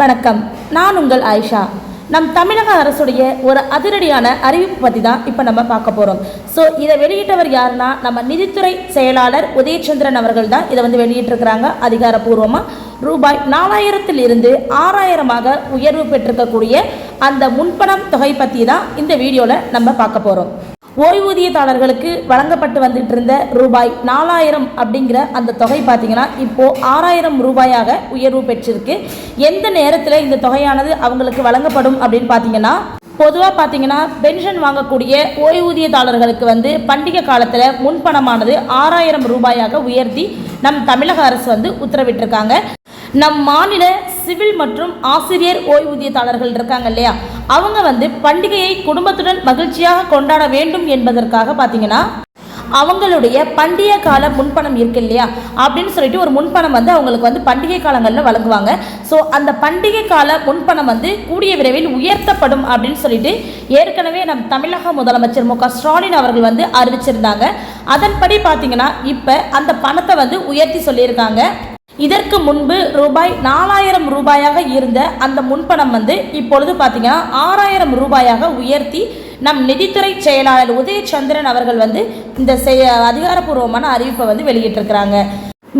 வணக்கம். நான் உங்கள் ஆயிஷா. நம் தமிழக அரசுடைய ஒரு அதிரடியான அறிவிப்பு பற்றி தான் இப்போ நம்ம பார்க்க போகிறோம் ஸோ இதை வெளியிட்டவர் யாருன்னா நம்ம நிதித்துறை செயலாளர் உதயச்சந்திரன் அவர்கள் தான் இதை வந்து வெளியிட்டிருக்கிறாங்க அதிகாரப்பூர்வமாக ரூபாய் நாலாயிரத்தில் இருந்து ஆறாயிரமாக உயர்வு பெற்றிருக்கக்கூடிய அந்த முன்பணம் தொகை பற்றி தான் இந்த வீடியோவில் நம்ம பார்க்க போகிறோம் ஓய்வூதியதாரர்களுக்கு வழங்கப்பட்டு வந்துட்டு இருந்த ரூபாய் நாலாயிரம் அப்படிங்கிற அந்த தொகை பார்த்தீங்கன்னா இப்போ ஆறாயிரம் ரூபாயாக உயர்வு பெற்றிருக்கு. எந்த நேரத்தில் இந்த தொகையானது அவங்களுக்கு வழங்கப்படும் அப்படின்னு பார்த்தீங்கன்னா பொதுவாக பார்த்தீங்கன்னா பென்ஷன் வாங்கக்கூடிய ஓய்வூதியதாரர்களுக்கு வந்து பண்டிகை காலத்தில் முன்பணமானது ஆறாயிரம் ரூபாயாக உயர்த்தி நம் தமிழக அரசு வந்து உத்தரவிட்டிருக்காங்க. நம் மாநில சிவில் மற்றும் ஆசிரியர் ஓய்வூதியதாரர்கள் இருக்காங்க இல்லையா? அவங்க வந்து பண்டிகையை குடும்பத்துடன் மகிழ்ச்சியாக கொண்டாட வேண்டும் என்பதற்காக பார்த்தீங்கன்னா அவங்களுடைய பண்டிகை கால முன்பணம் இருக்கு இல்லையா? அப்படின்னு சொல்லிட்டு ஒரு முன்பணம் வந்து அவங்களுக்கு வந்து பண்டிகை காலங்களில் வழங்குவாங்க. ஸோ அந்த பண்டிகை கால முன்பணம் வந்து கூடிய விரைவில் உயர்த்தப்படும் அப்படின்னு சொல்லிட்டு ஏற்கனவே நம் தமிழக முதலமைச்சர் மு க ஸ்டாலின் அவர்கள் வந்து அறிவிச்சிருந்தாங்க. அதன்படி பார்த்தீங்கன்னா இப்போ அந்த பணத்தை வந்து உயர்த்தி சொல்லியிருக்காங்க. இதற்கு முன்பு ரூபாய் நாலாயிரம் ரூபாயாக இருந்த அந்த முன்பணம் வந்து இப்பொழுது பார்த்தீங்கன்னா ஆறாயிரம் ரூபாயாக உயர்த்தி நம் நிதித்துறை செயலாளர் உதயச்சந்திரன் அவர்கள் வந்து இந்த செய அதிகாரப்பூர்வமான அறிவிப்பை வந்து வெளியிட்டிருக்கிறாங்க.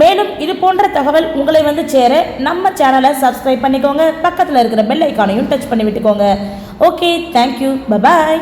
மேலும் இது போன்ற தகவல் உங்களை வந்து சேர நம்ம சேனலை சப்ஸ்கிரைப் பண்ணிக்கோங்க. பக்கத்தில் இருக்கிற பெல் ஐக்கானையும் டச் பண்ணி விட்டுக்கோங்க ஓகே தேங்க்யூ பபாய்